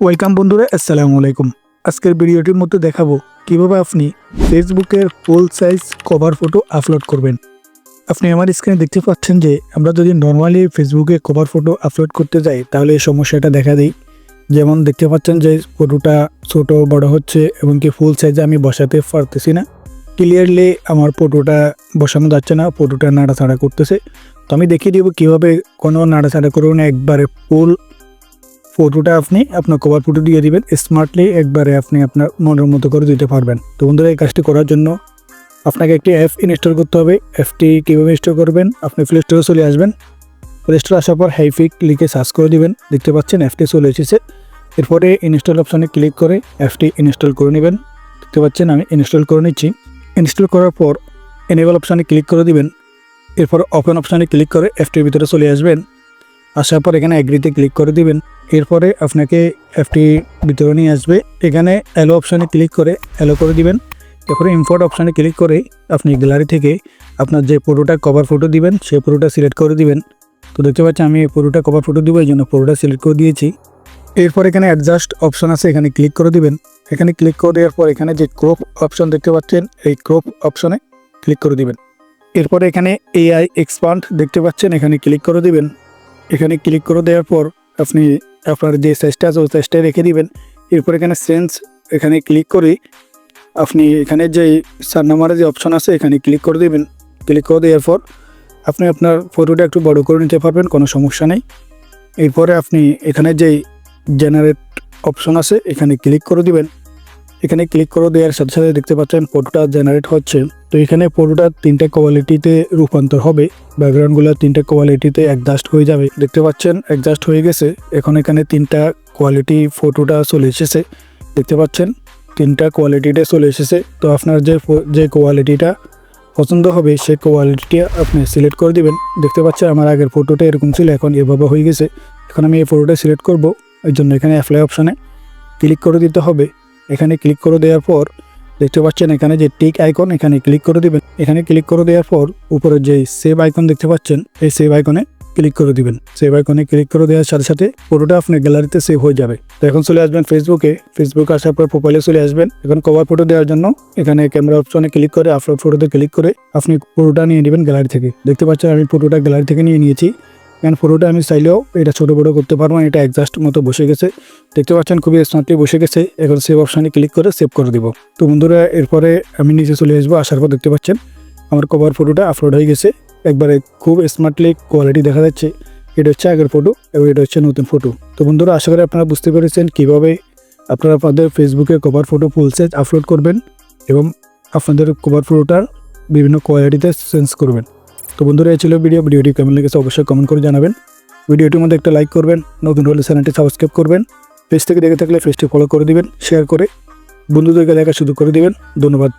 Welcome বন্ধুরা, আসসালামু আলাইকুম। আজকের ভিডিওটির মধ্যে দেখাবো কীভাবে আপনি ফেসবুকের full size cover photo upload করবেন। আপনি আমার স্ক্রিনে দেখতে পাচ্ছেন যে, আমরা যদি নর্মালি ফেসবুকে কভার ফটো আপলোড করতে যাই, তাহলে এই সমস্যাটা দেখা দেয় যেমন দেখতে পাচ্ছেন যে ফটোটা ছোট, বড় হচ্ছে, এবং কি ফুল সাইজে আমি বসাতে পারতেছি না। ক্লিয়ারলি আমার ফটোটা বসানো যাচ্ছে না ফটোটা নাড়াচাড়া করতেছে। তো আমি দেখিয়ে দিব কীভাবে কোনো নাড়াচাড়া করব না একবারে ফুল ফটোটা আপনি আপনার কভার ফটো দিয়ে দিবেন। স্মার্টলি একবারে আপনি আপনার মনের মতো করে দিতে পারবেন। তো বন্ধুরা, এই কাজটি করার জন্য আপনাকে একটি অ্যাপ ইনস্টল করতে হবে। অ্যাপটি কীভাবে ইনস্টল করবেন? আপনি প্লে স্টোরে চলে আসবেন। প্লে স্টোরে আসার পর হাইফিক লিখে সার্চ করে দিবেন। দেখতে পাচ্ছেন অ্যাপটি চলে এসেছে। এরপরে ইনস্টল অপশানে ক্লিক করে অ্যাপটি ইনস্টল করে নেবেন। দেখতে পাচ্ছেন আমি ইনস্টল করে নিচ্ছি। ইনস্টল করার পর এনেবল অপশানে ক্লিক করে দিবেন। এরপর ওপেন অপশানে ক্লিক করে অ্যাপটির ভিতরে চলে আসবেন। আসার পর এখানে অ্যাগ্রিতে ক্লিক করে দিবেন। এরপরে আপনাকে অ্যাপটি ভিতরে নিয়ে আসবে। এখানে অ্যালো অপশানে ক্লিক করে অ্যালো করে দিবেন। এরপরে ইম্পোর্ট অপশানে ক্লিক করে আপনি গ্যালারি থেকে আপনার যে পুরোটা কভার ফটো দিবেন সেই পুরোটা সিলেক্ট করে দিবেন। তো দেখতে পাচ্ছেন আমি এই পুরোটা কভার ফটো দিব, এই জন্য পুরোটা সিলেক্ট করে দিয়েছি। এরপর এখানে অ্যাডজাস্ট অপশন আছে, এখানে ক্লিক করে দিবেন। এখানে ক্লিক করে দেওয়ার পর এখানে যে ক্রপ অপশন দেখতে পাচ্ছেন, এই ক্রপ অপশনে ক্লিক করে দিবেন। এরপরে এখানে এআই এক্সপান্ড দেখতে পাচ্ছেন, এখানে ক্লিক করে দিবেন। এখানে ক্লিক করে দেওয়ার পর আপনি আপনার যে সাইজটা আছে ওই সাইজটাই রেখে দিবেন। এরপর এখানে সেন্স এখানে ক্লিক করে আপনি এখানে যে চার নাম্বারে যে অপশন আছে এখানে ক্লিক করে দিবেন। ক্লিক করে দেওয়ার পর আপনি আপনার ফটোটা একটু বড় করে নিতে পারবেন, কোনো সমস্যা নেই। এরপরে আপনি এখানে যেই জেনারেট অপশন আছে এখানে ক্লিক করে দিবেন। এখানে ক্লিক করে দেওয়ার সাথে সাথে দেখতে পাচ্ছেন ফটোটা জেনারেট হচ্ছে। তো এখানে ফটোটা তিনটা কোয়ালিটিতে রূপান্তর হবে। ব্যাকগ্রাউন্ডগুলো তিনটা কোয়ালিটিতে অ্যাডজাস্ট হয়ে যাবে। দেখতে পাচ্ছেন অ্যাডজাস্ট হয়ে গেছে। এখন এখানে তিনটা কোয়ালিটি ফটোটা চলে এসেছে। দেখতে পাচ্ছেন তিনটা কোয়ালিটিতে চলে এসেছে। তো আপনার যে যে কোয়ালিটিটা পছন্দ হবে সেই কোয়ালিটিটা আপনি সিলেক্ট করে দিবেন। দেখতে পাচ্ছেন আমার আগের ফটোটা এরকম ছিল, এখন এভাবে হয়ে গেছে। এখন আমি এই ফটোটা সিলেক্ট করব। এর জন্য এখানে অ্যাপ্লাই অপশানে ক্লিক করে দিতে হবে। এখানে ক্লিক করে দেওয়ার পর দেখতে পাচ্ছেন এখানে যে টিক আইকন এখানে ক্লিক করে দিবেন। এখানে ক্লিক করে দেওয়ার পর উপরে যে সেভ আইকন দেখতে পাচ্ছেন, এই সেভ আইকনে ক্লিক করে দিবেন। সেভ আইকনে ক্লিক করে দেওয়ার সাথে সাথে পুরোটা আপনার গ্যালারিতে সেভ হয়ে যাবে। তো এখন চলে আসবেন ফেসবুকে ফেসবুকে আসার পর প্রোফাইলে চলে আসবেন। এখন কভার ফটো দেওয়ার জন্য এখানে ক্যামেরা অপশনে ক্লিক করে আপলোড ফটোতে ক্লিক করে আপনি পুরোটা নিয়ে নেবেন গ্যালারি থেকে। দেখতে পাচ্ছেন আমি পুরোটা গ্যালারি থেকে নিয়ে নিয়েছি। কারণ ফটোটা আমি চাইলেও এটা ছোটো বড়ো করতে পারব এটা অ্যাডজাস্ট মতো বসে গেছে। দেখতে পাচ্ছেন খুবই স্মার্টলি বসে গেছে। এখন সেভ অপশানে ক্লিক করে সেভ করে দিব। তো বন্ধুরা, এরপরে আমি নিচে চলে আসব, আসার পর দেখতে পাচ্ছেন আমার কভার ফটোটা আপলোড হয়ে গেছে। একবারে খুব স্মার্টলি কোয়ালিটি দেখা যাচ্ছে। এটা হচ্ছে আগের ফটো এবং এটা হচ্ছে নতুন ফটো তো বন্ধুরা, আশা করি আপনারা বুঝতে পেরেছেন কীভাবে আপনারা আপনাদের ফেসবুকে cover photo full size upload করবেন এবং আপনাদের কভার ফটোটার বিভিন্ন কোয়ালিটিতে চেঞ্জ করবেন। তো বন্ধুরা, এই ছিল ভিডিও ভিডিওটি কেমন লেগেছে অবশ্যই কমেন্ট করে জানাবেন। ভিডিওটির মধ্যে একটা লাইক করবেন, নতুন হলে চ্যানেলটি সাবস্ক্রাইব করবেন। পেজ থেকে দেখে থাকলে পেজটি ফলো করে দিবেন শেয়ার করে বন্ধুদেরকে দেখা শুরু করে দিবেন। ধন্যবাদ।